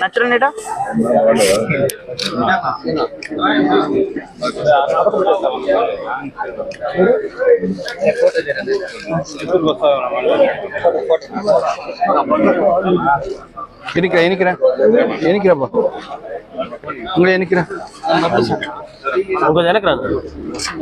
నచ్చలేట எனிக்கிறா எனிக்கிறா எனிக்கிறாப்பா உங்களை எனிக்கிறா கொஞ்சம் இறக்குறாங்க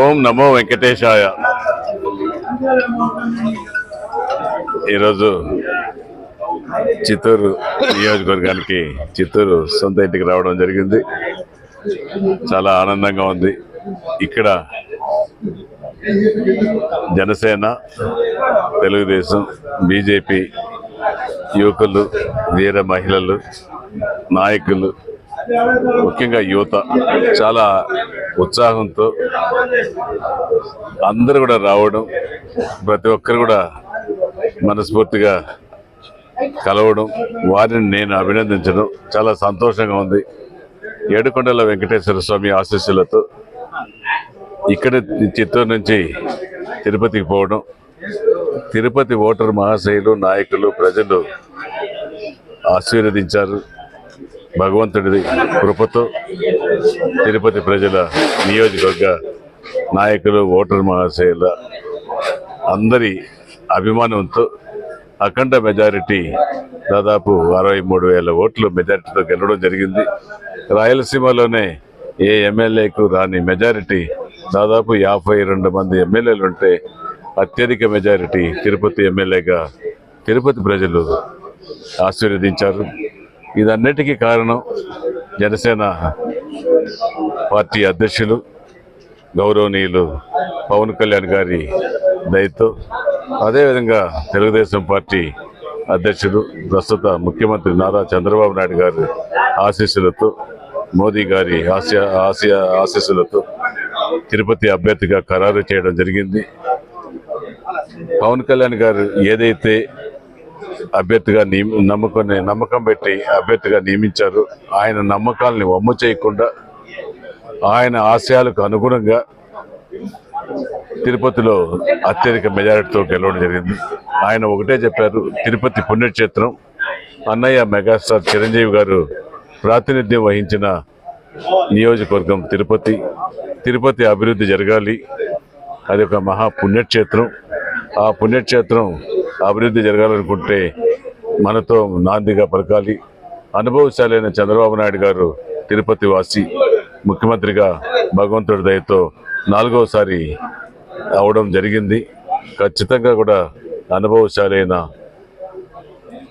ఓం నమో వెంకటేశాయ. ఈరోజు చిత్తూరు నియోజకవర్గానికి చిత్తూరు సొంత ఇంటికి రావడం జరిగింది. చాలా ఆనందంగా ఉంది. ఇక్కడ జనసేన తెలుగుదేశం బీజేపీ యువకులు వీర మహిళలు నాయకులు ముఖ్యంగా యువత చాలా ఉత్సాహంతో అందరూ కూడా రావడం ప్రతి ఒక్కరు కూడా మనస్ఫూర్తిగా కలవడం వారిని నేను అభినందించడం చాలా సంతోషంగా ఉంది. ఏడుకొండల వెంకటేశ్వర స్వామి ఆశీస్సులతో ఇక్కడ చిత్తూరు నుంచి తిరుపతికి పోవడం. తిరుపతి ఓటర్ మహాశయులు నాయకులు ప్రజలు ఆశీర్వదించారు. భగవంతుడిది కృపతో తిరుపతి ప్రజల నియోజకవర్గ నాయకులు ఓటర్ మహాశయుల అందరి అభిమానంతో అఖండ మెజారిటీ దాదాపు అరవై మూడు వేల ఓట్లు మెజారిటీతో గెలవడం జరిగింది. రాయలసీమలోనే ఏ ఎమ్మెల్యేకు రాని మెజారిటీ దాదాపు యాభై రెండు మంది ఎమ్మెల్యేలు ఉంటే అత్యధిక మెజారిటీ తిరుపతి ఎమ్మెల్యేగా తిరుపతి ప్రజలు ఆశీర్వదించారు. ఇదన్నిటికీ కారణం జనసేన పార్టీ అధ్యక్షులు గౌరవనీయులు పవన్ కళ్యాణ్ గారి దయతో అదేవిధంగా తెలుగుదేశం పార్టీ అధ్యక్షుడు ప్రస్తుత ముఖ్యమంత్రి నారా చంద్రబాబు నాయుడు గారి ఆశీస్సులతో మోదీ గారి ఆసియా ఆసియా ఆశీస్సులతో తిరుపతి అభ్యర్థిగా ఖరారు చేయడం జరిగింది. పవన్ కళ్యాణ్ గారు ఏదైతే అభ్యర్థిగా నియమి నమ్మకాన్ని నమ్మకం పెట్టి అభ్యర్థిగా నియమించారు ఆయన నమ్మకాలని వమ్ము చేయకుండా ఆయన ఆశయాలకు అనుగుణంగా తిరుపతిలో అత్యధిక మెజారిటీతో గెలవడం జరిగింది. ఆయన ఒకటే చెప్పారు తిరుపతి పుణ్యక్షేత్రం. అన్నయ్య మెగాస్టార్ చిరంజీవి గారు ప్రాతినిధ్యం వహించిన నియోజకవర్గం తిరుపతి. తిరుపతి అభివృద్ధి జరగాలి. అది ఒక మహా పుణ్యక్షేత్రం. ఆ పుణ్యక్షేత్రం అభివృద్ధి జరగాలనుకుంటే మనతో నాందిగా పలకాలి. అనుభవశాలైన చంద్రబాబు నాయుడు గారు తిరుపతి వాసి ముఖ్యమంత్రిగా భగవంతుడి దయతో నాలుగవసారి అవడం జరిగింది. ఖచ్చితంగా కూడా అనుభవశాలైన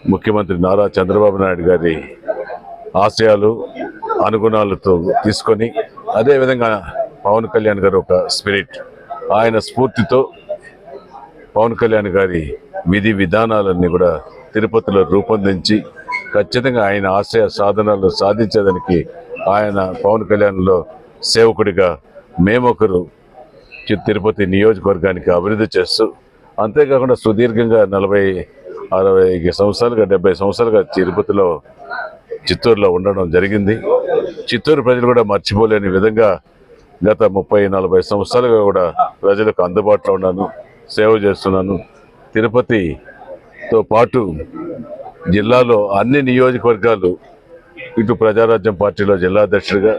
ముఖ్యమంత్రి నారా చంద్రబాబు నాయుడు గారి ఆశయాలు అనుగుణాలతో తీసుకొని అదేవిధంగా పవన్ కళ్యాణ్ గారు ఒక స్పిరిట్. ఆయన స్ఫూర్తితో పవన్ కళ్యాణ్ గారి విధి విధానాలన్నీ కూడా తిరుపతిలో రూపొందించి ఖచ్చితంగా ఆయన ఆశయ సాధనలు సాధించేదానికి ఆయన పవన్ కళ్యాణ్లో సేవకుడిగా మేమొకరు తిరుపతి నియోజకవర్గానికి అభివృద్ధి చేస్తూ అంతేకాకుండా సుదీర్ఘంగా నలభై అరవై సంవత్సరాలుగా డెబ్బై సంవత్సరాలుగా తిరుపతిలో చిత్తూరులో ఉండడం జరిగింది. చిత్తూరు ప్రజలు కూడా మర్చిపోలేని విధంగా గత ముప్పై నలభై సంవత్సరాలుగా కూడా ప్రజలకు అందుబాటులో ఉన్నాను సేవ చేస్తున్నాను. తిరుపతితో పాటు జిల్లాలో అన్ని నియోజకవర్గాలు ఇటు ప్రజారాజ్యం పార్టీలో జిల్లా అధ్యక్షుడిగా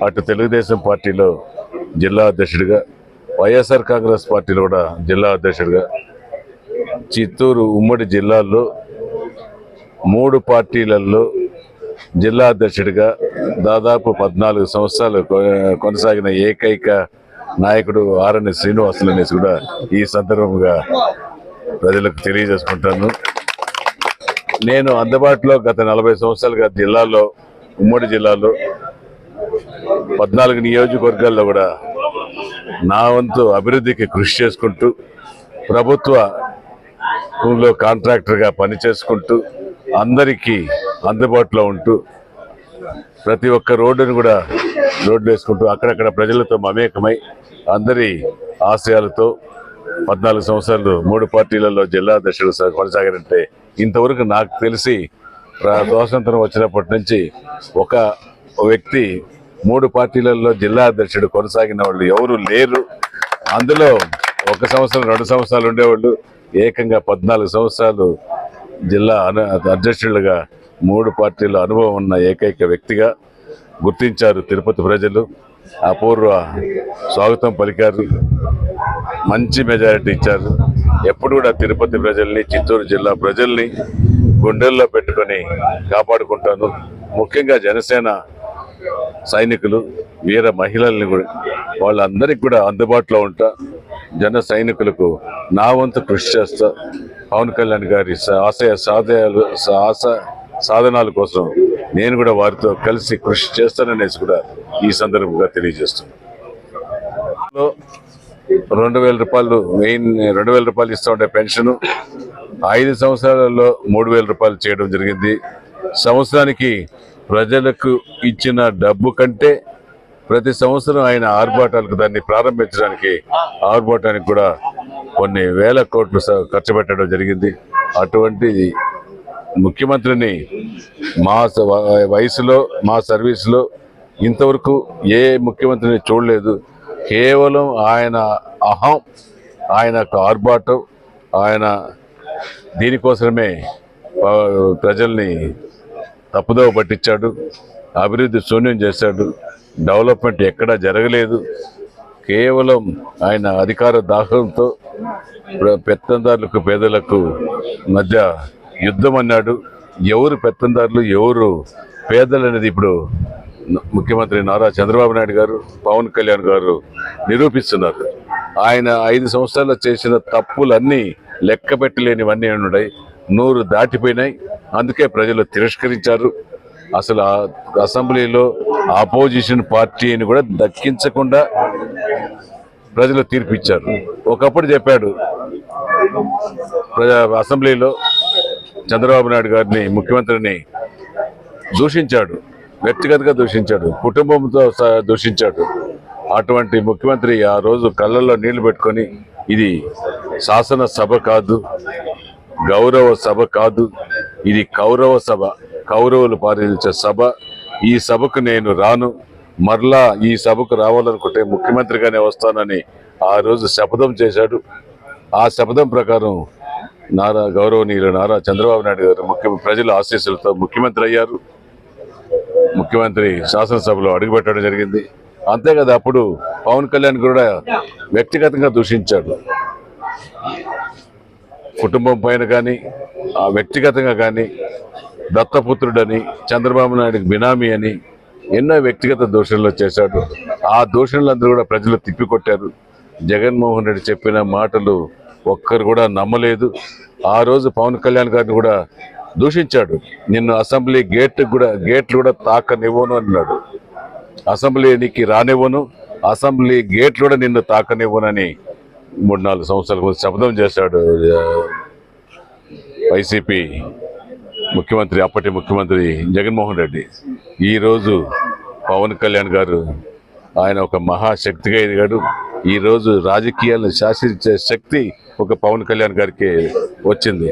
అటు తెలుగుదేశం పార్టీలో జిల్లా అధ్యక్షుడిగా వైఎస్ఆర్ కాంగ్రెస్ పార్టీలో కూడా జిల్లా అధ్యక్షుడిగా చిత్తూరు ఉమ్మడి జిల్లాల్లో మూడు పార్టీలలో జిల్లా అధ్యక్షుడిగా దాదాపు పద్నాలుగు సంవత్సరాలు కొ- కొనసాగిన ఏకైక నాయకుడు ఆర్ఎన్ శ్రీనివాసులు అనేసి కూడా ఈ సందర్భంగా ప్రజలకు తెలియజేసుకుంటాను. నేను అందుబాటులో గత నలభై సంవత్సరాలుగా జిల్లాలో ఉమ్మడి జిల్లాలో పద్నాలుగు నియోజకవర్గాల్లో కూడా నా వంతు అభివృద్ధికి కృషి చేసుకుంటూ ప్రభుత్వ లో కాంట్రాక్టర్గా పనిచేసుకుంటూ అందరికీ అందుబాటులో ఉంటూ ప్రతి ఒక్క రోడ్డును కూడా రోడ్లు వేసుకుంటూ అక్కడక్కడ ప్రజలతో మమేకమై అందరి ఆశయాలతో పద్నాలుగు సంవత్సరాలు మూడు పార్టీలలో జిల్లా అధ్యక్షుడు కొనసాగారంటే ఇంతవరకు నాకు తెలిసి ప్ర- స్వాతంత్రం వచ్చినప్పటి నుంచి ఒక వ్యక్తి మూడు పార్టీలలో జిల్లా అధ్యక్షుడు కొనసాగిన వాళ్ళు ఎవరు లేరు. అందులో ఒక సంవత్సరం రెండు సంవత్సరాలు ఉండేవాళ్ళు. ఏకంగా పద్నాలుగు సంవత్సరాలు జిల్లా అను అధ్యక్షులుగా మూడు పార్టీల అనుభవం ఉన్న ఏకైక వ్యక్తిగా గుర్తించారు తిరుపతి ప్రజలు. అపూర్వ స్వాగతం పలికారు. మంచి మెజారిటీ ఇచ్చారు. ఎప్పుడు కూడా తిరుపతి ప్రజల్ని చిత్తూరు జిల్లా ప్రజల్ని గుండెల్లో పెట్టుకొని కాపాడుకుంటాను. ముఖ్యంగా జనసేన సైనికులు వీర మహిళల్ని కూడా వాళ్ళందరికీ కూడా అందుబాటులో ఉంటా. జన సైనికులకు నా వంతు కృషి చేస్తా. పవన్ కళ్యాణ్ గారి ఆశయ సాధయాలు ఆశ సాధనాల కోసం నేను కూడా వారితో కలిసి కృషి చేస్తాననేసి కూడా ఈ సందర్భంగా తెలియజేస్తున్నాను రెండు వేల రూపాయలు మెయిన్ రెండు వేల రూపాయలు ఇస్తూ ఉండే పెన్షన్ ఐదు సంవత్సరాలలో మూడు వేల రూపాయలు చేయడం జరిగింది. సంవత్సరానికి ప్రజలకు ఇచ్చిన డబ్బు కంటే ప్రతి సంవత్సరం ఆయన ఆర్భాటాలకు దాన్ని ప్రారంభించడానికి ఆర్భాటానికి కూడా కొన్ని వేల కోట్లు స- ఖర్చు పెట్టడం జరిగింది. అటువంటి ముఖ్యమంత్రిని మా స- వయసులో మా సర్వీస్లో ఇంతవరకు ఏ ముఖ్యమంత్రిని చూడలేదు. కేవలం ఆయన అహం ఆయన ఆర్భాటం ఆయన దీనికోసమే ప్రజల్ని తప్పుదోవ పట్టించాడు. అభివృద్ధి శూన్యం చేశాడు. డెవలప్మెంట్ ఎక్కడా జరగలేదు. కేవలం ఆయన అధికార దాహంతో పెత్తందారులకు పేదలకు మధ్య యుద్ధం అన్నాడు. ఎవరు పెత్తందారులు ఎవరు పేదలు అనేది ఇప్పుడు ముఖ్యమంత్రి నారా చంద్రబాబు నాయుడు గారు పవన్ కళ్యాణ్ గారు నిరూపిస్తున్నారు. ఆయన ఐదు సంవత్సరాలు చేసిన తప్పులన్నీ లెక్క పెట్టలేనివన్నీ ఉన్నాయి నూరు దాటిపోయినాయి. అందుకే ప్రజలు తిరస్కరించారు. అసలు అసెంబ్లీలో ఆపోజిషన్ పార్టీని కూడా దక్కించకుండా ప్రజలు తీర్పు ఇచ్చారు ఒకప్పుడు చెప్పాడు ప్రజా అసెంబ్లీలో చంద్రబాబు నాయుడు గారిని ముఖ్యమంత్రిని దూషించాడు. వ్యక్తిగతంగా దూషించాడు. కుటుంబంతో దూషించాడు. అటువంటి ముఖ్యమంత్రి ఆ రోజు కళ్ళల్లో నీళ్ళు పెట్టుకొని ఇది శాసన సభ కాదు. గౌరవ సభ కాదు ఇది కౌరవ సభ కౌరవులు పాలించే సభ. ఈ సభకు నేను రాను. మరలా ఈ సభకు రావాలనుకుంటే ముఖ్యమంత్రిగానే వస్తానని ఆ రోజు శపథం చేశాడు. ఆ శపథం ప్రకారం నారా గౌరవనీయులు నారా చంద్రబాబు నాయుడు గారు ముఖ్య ప్రజల ఆశీస్సులతో ముఖ్యమంత్రి అయ్యారు. ముఖ్యమంత్రి శాసనసభలో అడుగుపెట్టడం జరిగింది. అంతేకాదు అప్పుడు పవన్ కళ్యాణ్ కూడా వ్యక్తిగతంగా దూషించాడు. కుటుంబం పైన కానీ ఆ వ్యక్తిగతంగా కానీ దత్తపుత్రుడని చంద్రబాబు నాయుడుకి బినామీ అని ఎన్నో వ్యక్తిగత దూషణలు చేశాడు. ఆ దూషణలందరూ కూడా ప్రజలు తిప్పికొట్టారు. జగన్మోహన్ రెడ్డి చెప్పిన మాటలు ఒక్కరు కూడా నమ్మలేదు. ఆ రోజు పవన్ కళ్యాణ్ గారిని కూడా దూషించాడు. నిన్ను అసెంబ్లీ గేట్ కూడా గేట్లు కూడా తాకనివ్వను అన్నాడు. అసెంబ్లీకి రానివ్వను అసెంబ్లీ గేట్లు కూడా నిన్ను తాకనివ్వనని మూడు నాలుగు సంవత్సరాల ముందు శపథం చేశాడు వైసీపీ ముఖ్యమంత్రి అప్పటి ముఖ్యమంత్రి జగన్మోహన్ రెడ్డి. ఈరోజు పవన్ కళ్యాణ్ గారు ఆయన ఒక మహాశక్తిగా ఎదిగాడు. ఈరోజు రాజకీయాలను శాసించే శక్తి ఒక పవన్ కళ్యాణ్ గారికి వచ్చింది.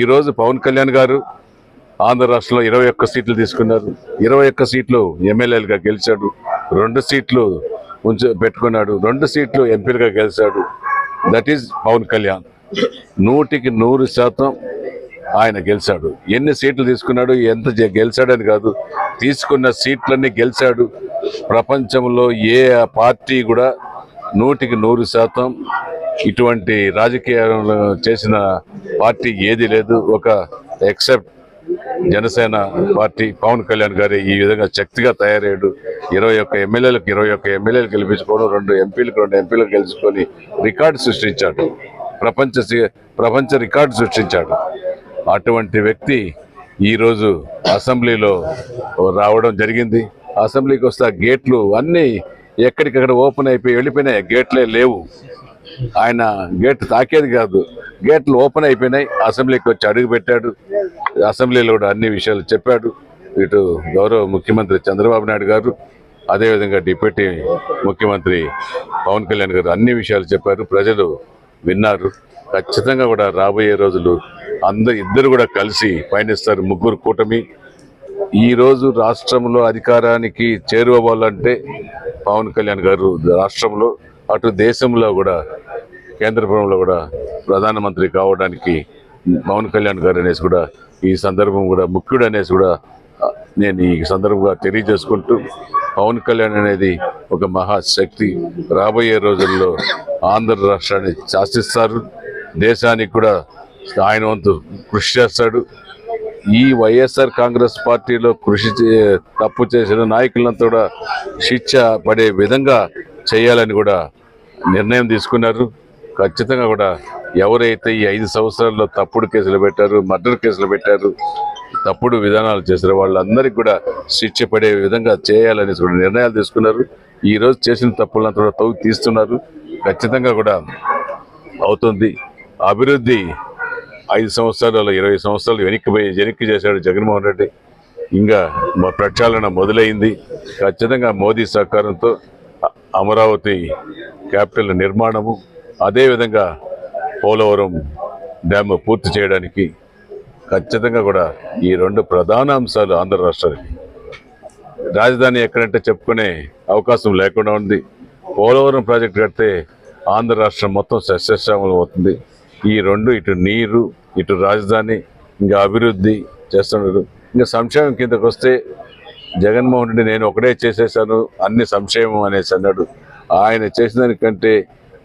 ఈరోజు పవన్ కళ్యాణ్ గారు ఆంధ్ర రాష్ట్రంలో ఇరవై ఒక్క సీట్లు తీసుకున్నారు. ఇరవై ఒక్క సీట్లు ఎమ్మెల్యేలుగా గెలిచాడు. రెండు సీట్లు ఉంచ పెట్టుకున్నాడు. రెండు సీట్లు ఎంపీలుగా గెలిచాడు. దట్ ఈజ్ పవన్ కళ్యాణ్ నూటికి నూరు శాతం ఆయన గెలిచాడు. ఎన్ని సీట్లు తీసుకున్నాడు ఎంత గెలిచాడని కాదు తీసుకున్న సీట్లన్నీ గెలిచాడు. ప్రపంచంలో ఏ పార్టీ కూడా నూటికి నూరు శాతం ఇటువంటి రాజకీయాలు చేసిన పార్టీ ఏది లేదు. ఒక ఎక్సెప్ట్ జనసేన పార్టీ పవన్ కళ్యాణ్ గారి ఈ విధంగా శక్తిగా తయారయ్యాడు. ఇరవై ఒక్క ఎమ్మెల్యేలకు ఇరవై ఒక్క ఎమ్మెల్యేలు గెలిపించుకోవడం రెండు ఎంపీలకు రెండు ఎంపీలకు గెలుచుకొని రికార్డు సృష్టించాడు. ప్రపంచ ప్రపంచ రికార్డు సృష్టించాడు. అటువంటి వ్యక్తి ఈరోజు అసెంబ్లీలో రావడం జరిగింది. అసెంబ్లీకి వస్తే ఆ గేట్లు అన్నీ ఎక్కడికక్కడ ఓపెన్ అయిపోయి వెళ్ళిపోయినాయి. గేట్లే లేవు. ఆయన గేట్ తాకేది కాదు. గేట్లు ఓపెన్ అయిపోయినాయి. అసెంబ్లీకి వచ్చి అడుగు పెట్టాడు. అసెంబ్లీలో కూడా అన్ని విషయాలు చెప్పాడు. ఇటు గౌరవ ముఖ్యమంత్రి చంద్రబాబు నాయుడు గారు అదేవిధంగా డిప్యూటీ ముఖ్యమంత్రి పవన్ కళ్యాణ్ గారు అన్ని విషయాలు చెప్పారు. ప్రజలు విన్నారు. ఖచ్చితంగా కూడా రాబోయే రోజులు అందరు ఇద్దరు కూడా కలిసి పయనిస్తారు ముగ్గురు కూటమి. ఈరోజు రాష్ట్రంలో అధికారానికి చేరువవ్వాలంటే పవన్ కళ్యాణ్ గారు రాష్ట్రంలో అటు దేశంలో కూడా కేంద్ర ప్రభుత్వంలో కూడా ప్రధానమంత్రి కావడానికి పవన్ కళ్యాణ్ గారు అనేసి కూడా ఈ సందర్భం కూడా ముఖ్యుడు అనేసి కూడా నేను ఈ సందర్భంగా తెలియజేసుకుంటూ పవన్ కళ్యాణ్ అనేది ఒక మహాశక్తి. రాబోయే రోజుల్లో ఆంధ్ర రాష్ట్రాన్ని శాసిస్తారు. దేశానికి కూడా ఆయన వంతు కృషి చేస్తాడు. ఈ వైఎస్ఆర్ కాంగ్రెస్ పార్టీలో కృషి చే- తప్పు చేసిన నాయకులంతా కూడా శిక్ష పడే విధంగా చేయాలని కూడా నిర్ణయం తీసుకున్నారు. ఖచ్చితంగా కూడా ఎవరైతే ఈ ఐదు సంవత్సరాల్లో తప్పుడు కేసులు పెట్టారు మర్డర్ కేసులు పెట్టారు తప్పుడు విధానాలు చేసిన వాళ్ళందరికీ కూడా శిక్ష పడే విధంగా చేయాలని నిర్ణయాలు తీసుకున్నారు. ఈ రోజు చేసిన తప్పులంతా కూడా తవ్వు తీస్తున్నారు. ఖచ్చితంగా కూడా అవుతుంది. అభివృద్ధి ఐదు సంవత్సరాలు ఇరవై సంవత్సరాలు వెనక్కిపోయి వెనక్కి చేశాడు జగన్మోహన్ రెడ్డి. ఇంకా మా ప్రక్షాళన మొదలైంది. ఖచ్చితంగా మోదీ సహకారంతో అమరావతి క్యాపిటల్ నిర్మాణము అదేవిధంగా పోలవరం డ్యామ్ పూర్తి చేయడానికి ఖచ్చితంగా కూడా ఈ రెండు ప్రధాన అంశాలు ఆంధ్ర రాష్ట్రానికి. రాజధాని ఎక్కడంటే చెప్పుకునే అవకాశం లేకుండా ఉంది. పోలవరం ప్రాజెక్ట్ కడితే ఆంధ్ర రాష్ట్రం మొత్తం సస్యశ్రామం అవుతుంది. ఈ రెండు ఇటు నీరు ఇటు రాజధాని ఇంకా అభివృద్ధి చేస్తున్నారు. ఇంకా సంక్షేమం కిందకు వస్తే జగన్మోహన్ రెడ్డి నేను ఒకటే చేసేసాను అన్ని సంక్షేమం అనేసి అన్నాడు. ఆయన చేసిన దానికంటే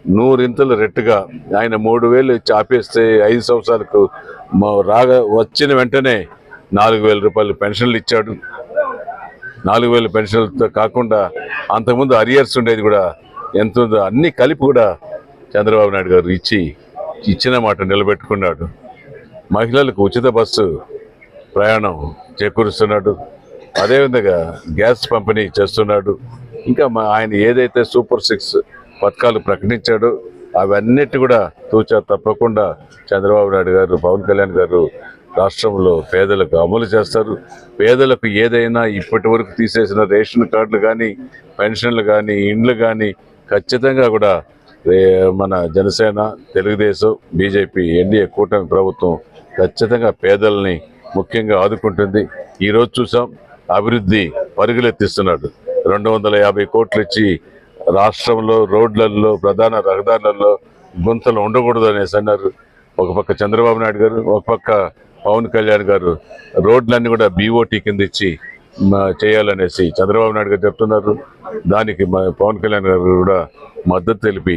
నూరింతలు రెట్టుగా ఆయన మూడు వేలు ఇచ్చి ఆపేస్తే ఐదు సంవత్సరాలకు మా- రాగా వచ్చిన వెంటనే నాలుగు వేల రూపాయలు పెన్షన్లు ఇచ్చాడు. నాలుగు వేల పెన్షన్లతో కాకుండా అంతకుముందు అరియర్స్ ఉండేది కూడా ఎంత ఉందో అన్ని కలిపి కూడా చంద్రబాబు నాయుడు గారు ఇచ్చి ఇచ్చిన మాట నిలబెట్టుకున్నాడు. మహిళలకు ఉచిత బస్సు ప్రయాణం చేకూరుస్తున్నాడు. అదేవిధంగా గ్యాస్ పంపిణీ చేస్తున్నాడు. ఇంకా మా ఆయన ఏదైతే సూపర్ సిక్స్ పథకాలు ప్రకటించాడు. అవన్నిటి కూడా తూచా తప్పకుండా చంద్రబాబు నాయుడు గారు పవన్ కళ్యాణ్ గారు రాష్ట్రంలో పేదలకు అమలు చేస్తారు. పేదలకు ఏదైనా ఇప్పటి వరకు తీసేసిన రేషన్ కార్డులు కానీ పెన్షన్లు కానీ ఇండ్లు కానీ ఖచ్చితంగా కూడా మన జనసేన తెలుగుదేశం బీజేపీ ఎన్డీఏ కూటమి ప్రభుత్వం ఖచ్చితంగా పేదల్ని ముఖ్యంగా ఆదుకుంటుంది. ఈరోజు చూసాం అభివృద్ధి పరుగులెత్తిస్తున్నాడు. రెండు వందల యాభై కోట్లు ఇచ్చి రాష్ట్రంలో రోడ్లలో ప్రధాన రహదారులలో గుంతలు ఉండకూడదు అనేసి అన్నారు. ఒక పక్క చంద్రబాబు నాయుడు గారు ఒక పక్క పవన్ కళ్యాణ్ గారు రోడ్లన్నీ కూడా బీఓటీ కింద ఇచ్చి చేయాలనేసి చంద్రబాబు నాయుడు గారు చెప్తున్నారు. దానికి పవన్ కళ్యాణ్ గారు కూడా మద్దతు తెలిపి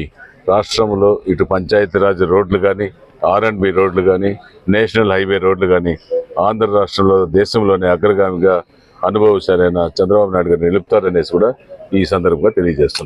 రాష్ట్రంలో ఇటు పంచాయతీరాజ్ రోడ్లు కానీ ఆర్ అండ్ బి రోడ్లు కానీ నేషనల్ హైవే రోడ్లు కానీ ఆంధ్ర రాష్ట్రంలో దేశంలోనే అగ్రగామిగా అనుభవశాలైన చంద్రబాబు నాయుడు గారు నిలుపుతారనేసి కూడా ఈ సందర్భంగా తెలియజేస్తున్నారు.